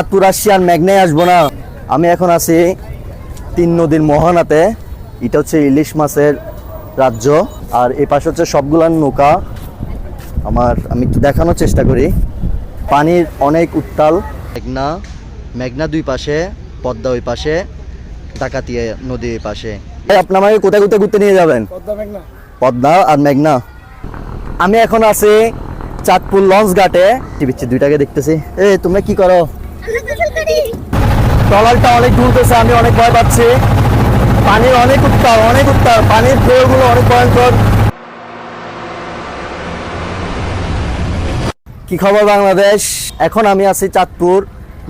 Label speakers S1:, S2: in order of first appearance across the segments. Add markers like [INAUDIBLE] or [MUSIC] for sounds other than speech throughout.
S1: আর মেঘনায় আসব না। আমি এখন আছি তিন নদীর মোহনাতে। এটা হচ্ছে ইলিশ মাছের রাজ্য। আর এই পাশে হচ্ছে সবগুলার নৌকা। আমার আমি একটু দেখানোর চেষ্টা করি। পানির অনেক উত্তাল। মেঘনা মেঘনা দুই পাশে পদ্মা ওই পাশে ডাকাতিয়া নদী এই পাশে। আপনার আমাকে কোথায় কোথায় ঘুরতে নিয়ে যাবেন?
S2: পদ্মা
S1: পদ্মা আর মেঘনা। আমি এখন আছি চাঁদপুর লঞ্চ ঘাটে। টিভিচ্ছি দুইটাকে দেখতেছি। এ তোমরা কি করো? ট্রলারটা অনেক দূরতেছে আমি অনেক ভয় পাচ্ছি। পানির অনেক উত্তাল অনেক উত্তাল পানির ঢেউগুলো অনেক ভয়ঙ্কর। কি খবর বাংলাদেশ? এখন আমি আছি চাঁদপুর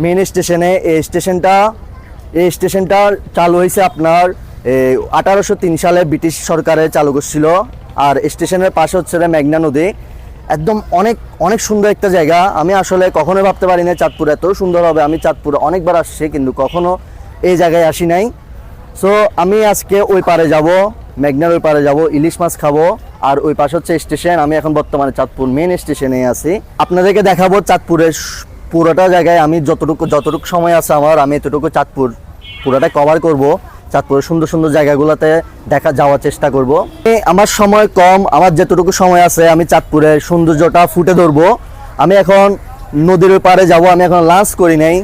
S1: মেন স্টেশনে এই স্টেশনটা এই স্টেশনটা চালু হয়েছে আপনার আঠারোশো তিন সালে ব্রিটিশ সরকারে চালু করছিল। আর স্টেশনের পাশে হচ্ছে মেঘনা নদী। একদম অনেক অনেক সুন্দর একটা জায়গা। আমি আসলে কখনো ভাবতে পারি না চাঁদপুর এত সুন্দর হবে। আমি চাঁদপুর অনেকবার আসছি, কিন্তু কখনো এই জায়গায় আসি নাই। সো আমি আজকে ওই পারে যাব, মেঘনার ওই পারে যাব, ইলিশ মাছ খাব। আর ওই পাশে হচ্ছে স্টেশন আমি এখন বর্তমানে চাঁদপুর মেন স্টেশনে আছি। আপনাদেরকে দেখাবো চাঁদপুরের পুরোটা জায়গায় আমি যতটুকু যতটুকু সময় আছে আমার, আমি এতটুকু চাঁদপুর পুরোটা কভার করব। চাঁদপুরের সুন্দর সুন্দর জায়গাগুলোতে দেখা যাওয়ার চেষ্টা করব। আমার সময় কম, আমার যেতটুকু সময় আছে, আমি চাঁদপুরের সৌন্দর্যটা ফুটে ধরবো। আমি এখন নদীর পারে যাব, আমি এখন লাঞ্চ করি নাই।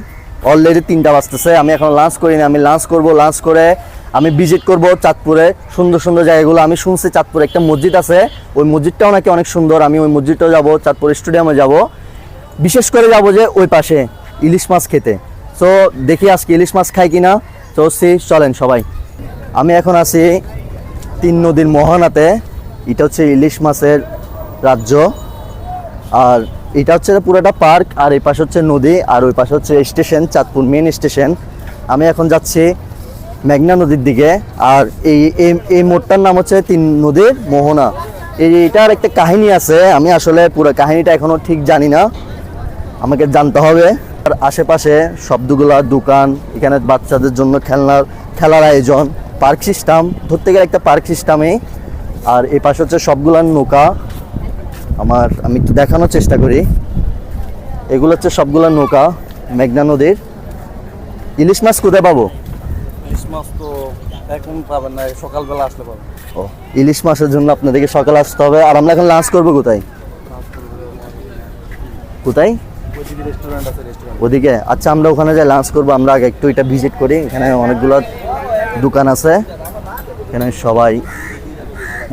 S1: অলরেডি তিনটা বাজতেছে, আমি এখন লাঞ্চ করি করিনি আমি লাঞ্চ করব লাঞ্চ করে আমি ভিজিট করব চাঁদপুরে। সুন্দর সুন্দর জায়গাগুলো, আমি শুনছি চাঁদপুরে একটা মসজিদ আছে, ওই মসজিদটাও নাকি অনেক সুন্দর, আমি ওই মসজিদটাও যাব, চাঁদপুর স্টেডিয়ামে যাব। বিশেষ করে যাব যে ওই পাশে ইলিশ মাছ খেতে। সো দেখি আজকে ইলিশ মাছ খাই কিনা। তো সে চলেন সবাই। আমি এখন আছি তিন নদীর মোহনাতে। এটা হচ্ছে ইলিশ মাছের রাজ্য। আর এটা হচ্ছে পুরোটা পার্ক, আর এই পাশে হচ্ছে নদী, আর ওই পাশে হচ্ছে স্টেশন, চাঁদপুর মেন স্টেশন। আমি এখন যাচ্ছি মেঘনা নদীর দিকে, আর এই, এই- মোড়টার নাম হচ্ছে তিন নদীর মোহনা। এই এটার একটা কাহিনী আছে, আমি আসলে পুরো কাহিনীটা এখনও ঠিক জানি না। আমাকে জানতে হবে। আশেপাশে সবগুলা দোকান এখানে বাচ্চাদের জন্য খেলনার খেলার আয়োজন পার্ক সিস্টেম ধরতে গেলে একটা পার্ক সিস্টেমে আর এই পাশে হচ্ছে সবগুলার নৌকা। আমার আমি একটু দেখানোর চেষ্টা করি। এগুলো হচ্ছে সবগুলা নৌকা মেঘনা নদীর। ইলিশ মাছ কোথায় পাবো?
S2: ইলিশ মাছ তো এখন পাবেন না সকালবেলা আসলে পাবেন।
S1: ও ইলিশ মাছের জন্য আপনাদেরকে সকালে আসতে হবে। আর আমরা এখন লাঞ্চ করব কোথায়? কোথায়? ওদিকে আচ্ছা আমরা ওখানে যাই লাঞ্চ করব। আমরা আগে একটু এটা ভিজিট করি। এখানে অনেকগুলো দোকান আছে। এখানে সবাই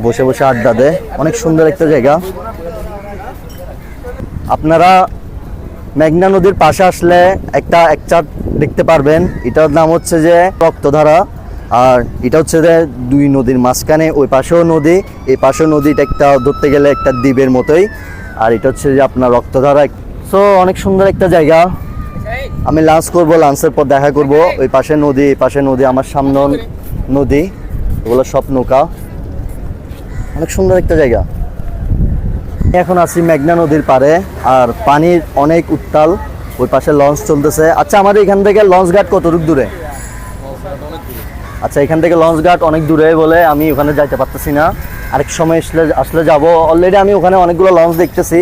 S1: বসে বসে আড্ডা দেয়। অনেক সুন্দর একটা জায়গা। আপনারা মেঘনা নদীর পাশে আসলে একটা, এক চাট দেখতে পারবেন। এটার নাম হচ্ছে যে রক্তধারা। আর এটা হচ্ছে যে দুই নদীর মাঝখানে, ওই পাশেও নদী। এই পাশেও নদীটা একটা, ধরতে গেলে একটা দ্বীপের মতোই। আর এটা হচ্ছে যে আপনার রক্তধারা সো অনেক সুন্দর একটা জায়গা। আমি লাঞ্চ করব লাঞ্চের পর দেখা করব। ওই পাশে নদী, এই পাশে নদী, আমার সামনে নদী। ওগুলো সব নৌকা। অনেক সুন্দর একটা জায়গা। এখন আছি মেঘনা নদীর পারে আর পানির অনেক উত্তাল। ওই পাশে লঞ্চ চলতেছে। আচ্ছা আমাদের এখান থেকে লঞ্চ ঘাট কতটুক দূরে? আচ্ছা এখান থেকে লঞ্চ ঘাট অনেক দূরে বলে আমি ওখানে যাইতে পারতেছি না। আরেক সময় আসলে আসলে যাব। অলরেডি আমি ওখানে অনেকগুলো লঞ্চ দেখতেছি।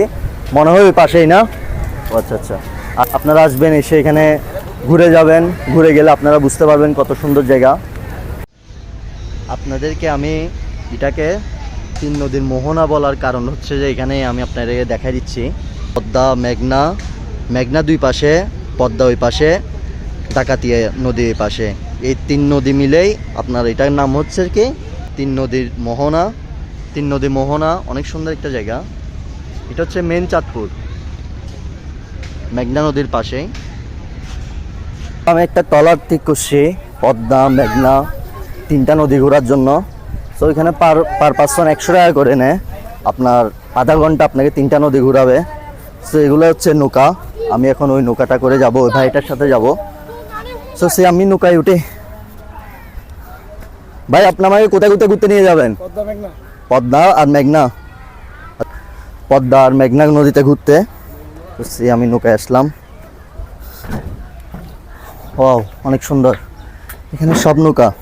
S1: মনে হয় ওই পাশেই না? আচ্ছা আচ্ছা। আপনারা আসবেন, এসে এখানে ঘুরে যাবেন। ঘুরে গেলে আপনারা বুঝতে পারবেন কত সুন্দর জায়গা। আপনাদেরকে আমি এটাকে তিন নদীর মোহনা বলার কারণ হচ্ছে যে, এখানে আমি আপনাদেরকে দেখাই দিচ্ছি। পদ্মা, মেঘনা মেঘনা দুই পাশে, পদ্মা ওই পাশে, ডাকাতিয়া নদী এই পাশে। এই তিন নদী মিলেই আপনার এটার নাম হচ্ছে কি, তিন নদীর মোহনা। তিন নদী মোহনা, অনেক সুন্দর একটা জায়গা। এটা হচ্ছে মেন চাঁদপুর। মেঘনা নদীর পাশেই আমি একটা ট্রলার ঠিক করছি পদ্মা মেঘনা তিনটা নদী ঘোরার জন্য। তো ওইখানে পার পার পার্সন একশো টাকা করে নেয় আপনার আধা ঘণ্টা আপনাকে তিনটা নদী ঘোরাবে। সো এগুলো হচ্ছে নৌকা। আমি এখন ওই নৌকাটা করে যাব ওই ভাইটার সাথে যাব। সো সে আমি নৌকায় উঠে। ভাই আপনি আমাকে কোথায় কোথায় ঘুরতে নিয়ে যাবেন?
S2: পদ্মা
S1: আর মেঘনা। পদ্মা আর মেঘনা নদীতে ঘুরতে। সে আমি নৌকায় আসলাম। ও অনেক সুন্দর। এখানে সব নৌকা।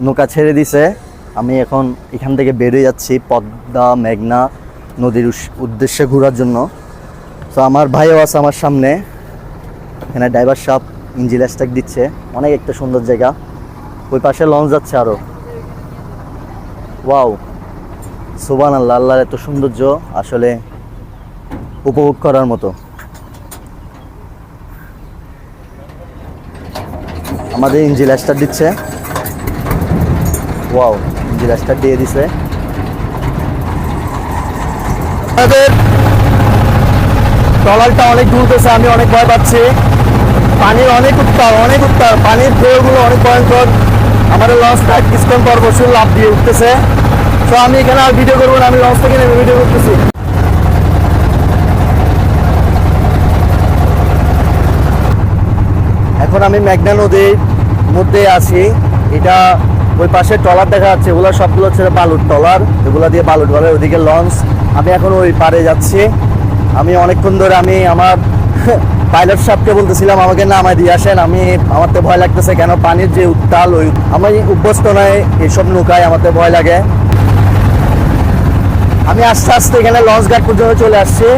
S1: নৌকা ছেড়ে দিছে। আমি এখন এখান থেকে বেরিয়ে যাচ্ছি পদ্মা, মেঘনা নদীর উদ্দেশ্যে ঘোরার জন্য। তো আমার ভাইও আছে আমার সামনে। এখানে ড্রাইভার সাপ ইঞ্জিন স্ট্যাক দিচ্ছে। অনেক একটা সুন্দর জায়গা। ওই পাশে লঞ্চ যাচ্ছে আরও। ওয়াও। সুবান আল্লাহ আল্লাহর এত সৌন্দর্য আসলে উপভোগ করার মতো। আমাদের ইঞ্জিন স্টার দিচ্ছে। ওয়াও ইঞ্জিন স্টার দিয়ে দিছে। ট্রলারটা অনেক দুলতেছে আমি অনেক ভয় পাচ্ছি। পানির অনেক উত্তাপ অনেক উত্তাপ। পানির ঢেউগুলো অনেক ভয়ঙ্কর। আমাদের লঞ্চটা কিছুক্ষণ পর বসে লাভ দিয়ে উঠতেছে। তো আমি এখানে আর ভিডিও করব না, আমি লঞ্চ থেকে নেমে ভিডিও করতেছি। এখন আমি মেঘনা নদীর মধ্যে আছি। এটা ওই পাশে ট্রলার দেখা যাচ্ছে, এগুলো সবগুলো হচ্ছে বালুর ট্রলার। এগুলো দিয়ে বালুর ট্রলার ওইদিকে লঞ্চ আমি এখন ওই পারে যাচ্ছি। আমি অনেকক্ষণ ধরে আমি আমার [LAUGHS] পাইলট সাহেবকে বলতেছিলাম, আমাকে নামায় দিয়ে আসেন। আমি, আমার তো ভয় লাগতেছে কেন? পানির যে উত্তাল, ওই আমি অভ্যস্ত নয় এইসব নৌকায় আমার ভয় লাগে। আমি আস্তে আস্তে এখানে লঞ্চ ঘাট পর্যন্ত চলে আসছি।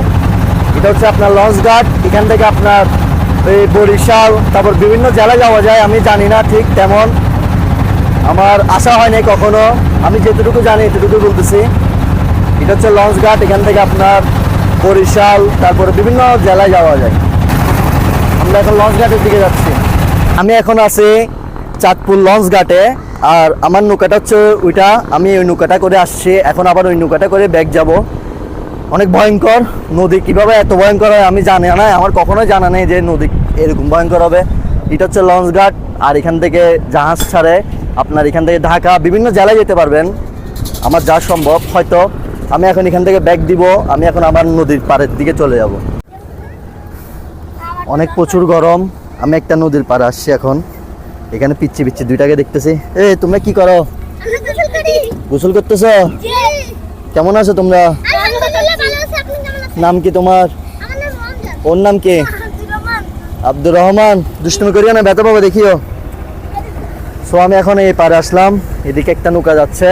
S1: এটা হচ্ছে আপনার লঞ্চ ঘাট। এখান থেকে আপনার এই বরিশাল, তারপর বিভিন্ন জেলায় যাওয়া যায়, আমি জানি না ঠিক তেমন। আমার আশা হয়নি কখনো। আমি যেটুকু জানি এতটুকু বলতেছি। এটা হচ্ছে লঞ্চ ঘাট, এখান থেকে আপনার বরিশাল, তারপরে বিভিন্ন জেলায় যাওয়া যায়। আমরা এখন লঞ্চ ঘাটের দিকে যাচ্ছি। আমি এখন আছি চাঁদপুর লঞ্চ ঘাটে। আর আমার নৌকাটা হচ্ছে ওইটা, আমি ওই নৌকাটা করে আসছি, এখন আবার ওই নৌকাটা করে ব্যাগ যাব। অনেক ভয়ঙ্কর, নদী কীভাবে এত ভয়ঙ্কর হয় আমি জানি না, আমার কখনোই জানা নেই যে নদী এরকম ভয়ঙ্কর হবে। এটা হচ্ছে লঞ্চ ঘাট আর এখান থেকে জাহাজ ছাড়ে, আপনার এখান থেকে ঢাকা, বিভিন্ন জেলায় যেতে পারবেন। আমার যা সম্ভব, হয়তো আমি এখন এখান থেকে ব্যাগ দিব, আমি এখন আমার নদীর পাড়ের দিকে চলে যাব। অনেক প্রচুর গরম, আমি একটা নদীর পাড়ে আসছি এখন। এখানে পিচ্ছি পিচ্ছি দুইটাকে দেখতেছি। এ তোমরা কি করো?
S3: গোসল করি।
S1: করতেছ? কেমন আছো তোমরা?
S3: আলহামদুলিল্লাহ ভালো আছি আপনি কেমন আছেন?
S1: নাম কি তোমার?
S3: আমার নাম রমজান
S1: ওর নাম কে?
S3: আব্দুর রহমান।
S1: দুষ্টুমি করিও না ব্যথা পাবো দেখিও। সো আমি এখন এই পারে আসলাম এদিকে একটা নৌকা যাচ্ছে.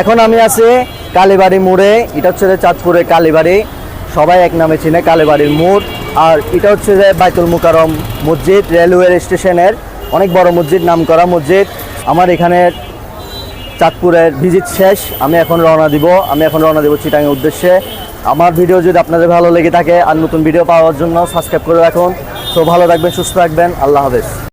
S1: এখন আমি আছি কালীবাড়ি মোড়ে এটা হচ্ছে যে চাঁদপুরের কালীবাড়ি। সবাই এক নামে চিনে কালীবাড়ির মোড়। আর এটা হচ্ছে যে বাইতুল মুকারম মসজিদ, রেলওয়ে স্টেশনের অনেক বড় মসজিদ নাম করা মসজিদ। আমার এখানে চাঁদপুরের ভিজিট শেষ। আমি এখন রওনা দিব। আমি এখন রওনা দিব চিটাঙের উদ্দেশ্যে। আমার ভিডিও যদি আপনাদের ভালো লেগে থাকে আর নতুন ভিডিও পাওয়ার জন্য সাবস্ক্রাইব করে রাখুন। তো ভালো থাকবেন, সুস্থ রাখবেন আল্লাহ হাফেজ।